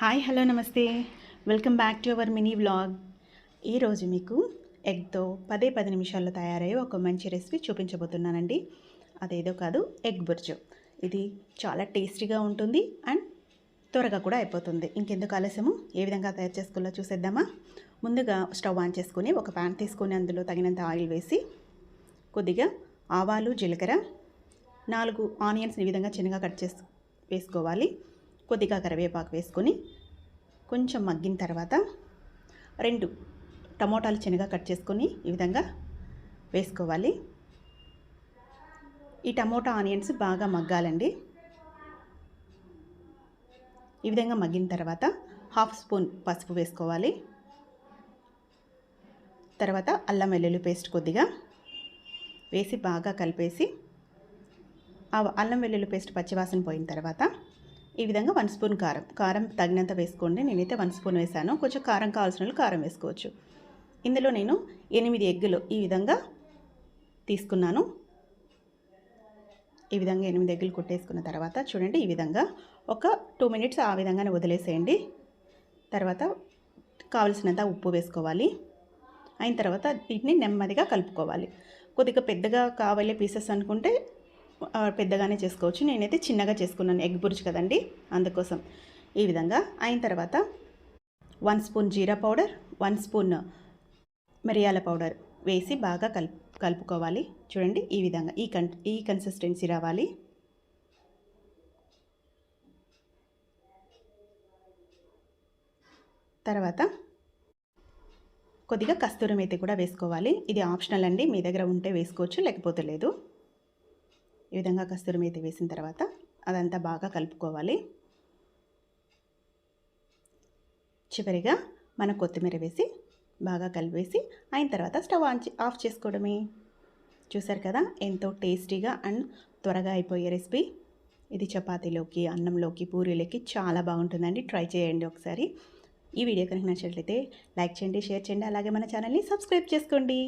Hi hello నమస్తే. Welcome back to our mini vlog. ఈరోజు మీకు ఎగ్తో పదే పది నిమిషాల్లో తయారయ్యే ఒక మంచి రెసిపీ చూపించబోతున్నానండి. అదేదో కాదు ఎగ్ బుర్జు. ఇది చాలా టేస్టీగా ఉంటుంది అండ్ త్వరగా కూడా అయిపోతుంది. ఇంకెందుకు ఆలస్యము? ఏ విధంగా తయారు చేసుకోవాలో చూసేద్దామా? ముందుగా స్టవ్ ఆన్ చేసుకుని ఒక ప్యాన్ తీసుకొని అందులో తగినంత ఆయిల్ వేసి కొద్దిగా ఆవాలు జీలకర్ర నాలుగు ఆనియన్స్ ఈ విధంగా చిన్నగా కట్ చేసి వేసుకోవాలి. కొద్దిగా కరివేపాకు వేసుకొని కొంచెం మగ్గిన తర్వాత రెండు టమోటాలు చిన్నగా కట్ చేసుకొని ఈ విధంగా వేసుకోవాలి. ఈ టమోటా ఆనియన్స్ బాగా మగ్గాలండి. ఈ విధంగా మగ్గిన తర్వాత హాఫ్ స్పూన్ పసుపు వేసుకోవాలి. తర్వాత అల్లం వెల్లుల్లి పేస్ట్ కొద్దిగా వేసి బాగా కలిపేసి ఆ అల్లం వెల్లుల్లి పేస్ట్ పచ్చివాసన పోయిన తర్వాత ఈ విధంగా వన్ స్పూన్ కారం. కారం తగినంత వేసుకోండి. నేనైతే వన్ స్పూన్ వేసాను. కొంచెం కారం కావాల్సిన వాళ్ళు కారం వేసుకోవచ్చు. ఇందులో నేను ఎనిమిది ఎగ్గులు ఈ విధంగా తీసుకున్నాను. ఈ విధంగా ఎనిమిది ఎగ్గులు కొట్టేసుకున్న తర్వాత చూడండి ఈ విధంగా ఒక టూ మినిట్స్ ఆ విధంగానే వదిలేసేయండి. తర్వాత కావలసినంత ఉప్పు వేసుకోవాలి. అయిన తర్వాత వీటిని నెమ్మదిగా కలుపుకోవాలి. కొద్దిగా పెద్దగా కావాలి పీసెస్ అనుకుంటే పెద్దగానే చేసుకోవచ్చు. నేనైతే చిన్నగా చేసుకున్నాను. ఎగ్ బుర్జ్ కదండి? అందుకోసం. ఈ విధంగా అయిన తర్వాత వన్ స్పూన్ జీరా పౌడర్ వన్ స్పూన్ మిరియాల పౌడర్ వేసి బాగా కలుపు కలుపుకోవాలి. చూడండి ఈ విధంగా ఈ కన్ ఈ కన్సిస్టెన్సీ రావాలి. తర్వాత కొద్దిగా కస్తూరి మేతి కూడా వేసుకోవాలి. ఇది ఆప్షనల్ అండి. మీ దగ్గర ఉంటే వేసుకోవచ్చు లేకపోతే లేదు. ఈ విధంగా కస్తూరి మేతి వేసిన తర్వాత అదంతా బాగా కలుపుకోవాలి. చివరిగా మన కొత్తిమీర వేసి బాగా కలిపేసి అయిన తర్వాత స్టవ్ ఆన్ ఆఫ్ చేసుకోవడమే. చూసారు కదా ఎంతో టేస్టీగా అండ్ త్వరగా అయిపోయే రెసిపీ. ఇది చపాతీలోకి అన్నంలోకి పూరీలోకి చాలా బాగుంటుందండి. ట్రై చేయండి ఒకసారి. ఈ వీడియో కనుక నచ్చినట్లయితే లైక్ చేయండి షేర్ చేయండి. అలాగే మన ఛానల్ని సబ్స్క్రైబ్ చేసుకోండి.